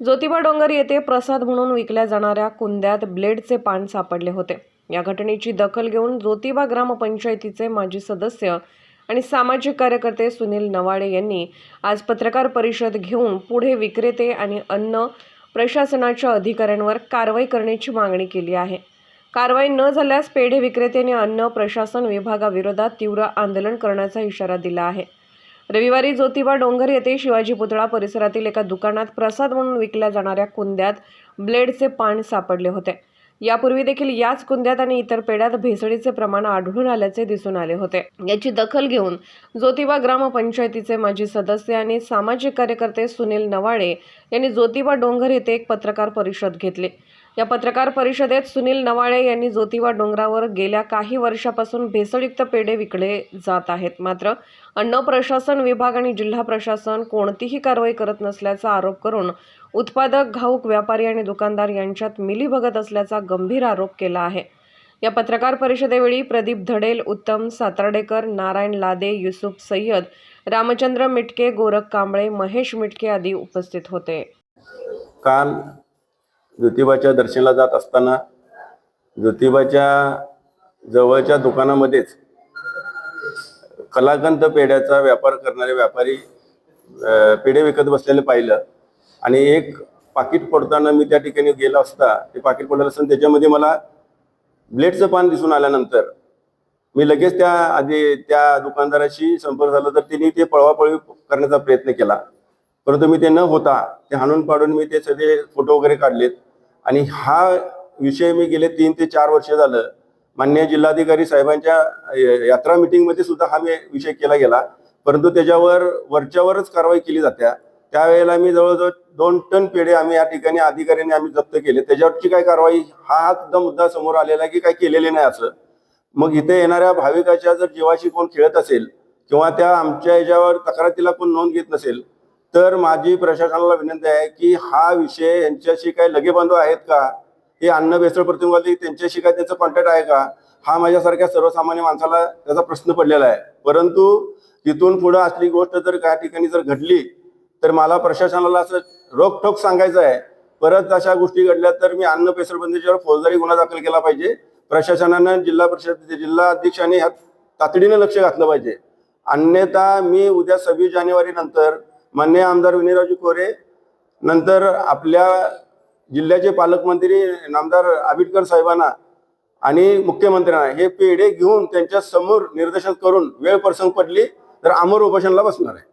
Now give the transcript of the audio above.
ज्योतिबा डोंगर येथे प्रसाद म्हणून विकल्या जाणाऱ्या कुंद्यात ब्लेडचे पान सापडले होते. या घटनेची दखल घेऊन ज्योतिबा ग्रामपंचायतीचे माजी सदस्य आणि सामाजिक कार्यकर्ते सुनील नवाडे यांनी आज पत्रकार परिषद घेऊन पुढे विक्रेते आणि अन्न प्रशासनाच्या अधिकाऱ्यांवर कारवाई करण्याची मागणी केली आहे. कारवाई न झाल्यास पेढे विक्रेते आणि अन्न प्रशासन विभागाविरोधात तीव्र आंदोलन करण्याचा इशारा दिला आहे. रविवारी ज्योतिबा डोंगर येथे शिवाजी पुतळा परिसरातील एका दुकानात प्रसाद म्हणून विकल्या जाणाऱ्या कुंद्यात ब्लेडचे पान सापडले होते. यापूर्वी देखील याच कुंद्यात आणि इतर पेढ्यात भेसळीचे प्रमाण आढळून आल्याचे दिसून आले होते. याची दखल घेऊन ज्योतिबा ग्रामपंचायतीचे माजी सदस्य आणि सामाजिक कार्यकर्ते सुनील नवाळे यांनी ज्योतिबा डोंगर येथे एक पत्रकार परिषद घेतली. या पत्रकार परिषदेत सुनील नवाळे यांनी ज्योतिबा डोंगरावर गेल्या काही वर्षापासून भेसळयुक्त पेढे विकले जात आहेत. मात्र अन्न प्रशासन विभाग आणि जिल्हा प्रशासन कोणतीही कारवाई करत नसल्याचा आरोप करून उत्पादक घाऊक व्यापारी आणि दुकानदार यांच्यात मिलीभगत असल्याचा गंभीर आरोप केला आहे. या पत्रकार परिषदेवेळी प्रदीप धडेल उत्तम सातार्डेकर नारायण लादे युसुफ सय्यद रामचंद्र मिटके गोरख कांबळे महेश मिटके आदी उपस्थित होते. काल ज्योतिबाच्या दर्शनाला जात असताना ज्योतिबाच्या जवळच्या दुकानामध्येच कलाकंत पेढ्याचा व्यापार करणारे व्यापारी पेढे विकत बसलेले पाहिलं. आणि एक पाकिट पडताना मी त्या ठिकाणी गेलो असता ते पाकिट पडलं असताना त्याच्यामध्ये मला ब्लेडचं पान दिसून आल्यानंतर मी लगेच त्या आधी त्या दुकानदाराशी संपर्क झाला तर तिने ते पळवापळवी करण्याचा प्रयत्न केला. परंतु मी ते न होता ते हाणून पाडून मी ते सगळे फोटो वगैरे काढलेत. आणि हा विषय मी गेले तीन ते चार वर्ष झालं. मान्य जिल्हाधिकारी साहेबांच्या यात्रा मिटिंगमध्ये सुद्धा हा मी विषय केला गेला. परंतु त्याच्यावर वरच्यावरच कारवाई केली जात्या. त्यावेळेला मी जवळजवळ दोन टन पेढे आम्ही या ठिकाणी अधिकाऱ्यांनी आम्ही जप्त केले. त्याच्यावरची काय कारवाई हा सुद्धा मुद्दा समोर आलेला आहे की काही केलेले नाही असं. मग इथे येणाऱ्या भाविकाच्या जर जीवाशी कोण खेळत असेल किंवा त्या आमच्या याच्यावर तक्रारीला कोण नोंद घेत नसेल तर माझी प्रशासनाला विनंती आहे की हा विषय यांच्याशी काही लगेबांधव आहेत का? हे अन्न भेसळ प्रतिमाली त्यांच्याशी काय त्याचं कॉन्टॅक्ट आहे का? हा माझ्यासारख्या सर्वसामान्य माणसाला त्याचा प्रश्न पडलेला आहे. परंतु तिथून पुढं असली गोष्ट जर काही ठिकाणी जर घडली तर मला प्रशासनाला असं रोखठोक सांगायचं आहे. परत अशा गोष्टी घडल्या तर मी अन्न पेसरबंदीच्यावर फौजदारी गुन्हा दाखल केला पाहिजे. प्रशासनानं जिल्हा परिषद जिल्हा अध्यक्षांनी ह्यात तातडीनं लक्ष घातलं पाहिजे. अन्यथा मी उद्या सव्वीस जानेवारी नंतर मान्य आमदार विनयरावजी कोरे नंतर आपल्या जिल्ह्याचे पालकमंत्री नामदार आबिटकर साहेबांना आणि मुख्यमंत्र्यांना हे पेढे घेऊन त्यांच्यासमोर निर्देशन करून वेळ प्रसंग पडली तर अमर उपोषणला बसणार आहे.